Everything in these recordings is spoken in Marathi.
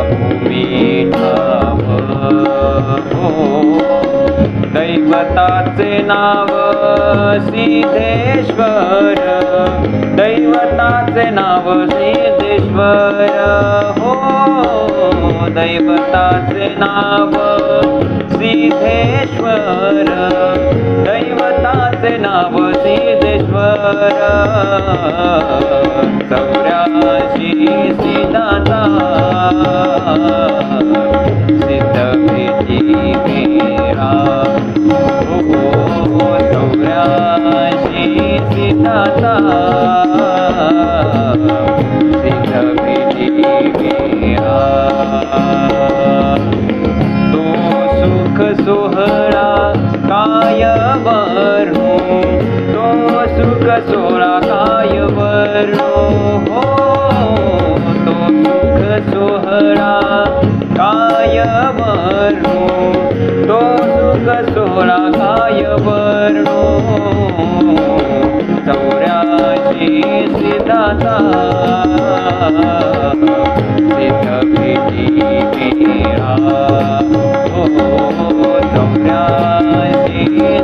भूमी ठाव दैवताचे नाव सिद्धेश्वर. दैवताचे नाव सिद्धेश्वर. हो दैवताचे नाव सिद्धेश्वर. दैवताचे नाव सिद्धेश्वर. सोहळा काय वरू तो सुख सोहळा काय वरू बरणो तो सुख सोळा काय बरणो चौऱ्याशी सिद्धाता सिद्ध भेटी हो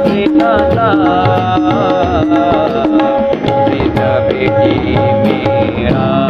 सिद्धाता सिद्ध भेटी मेरा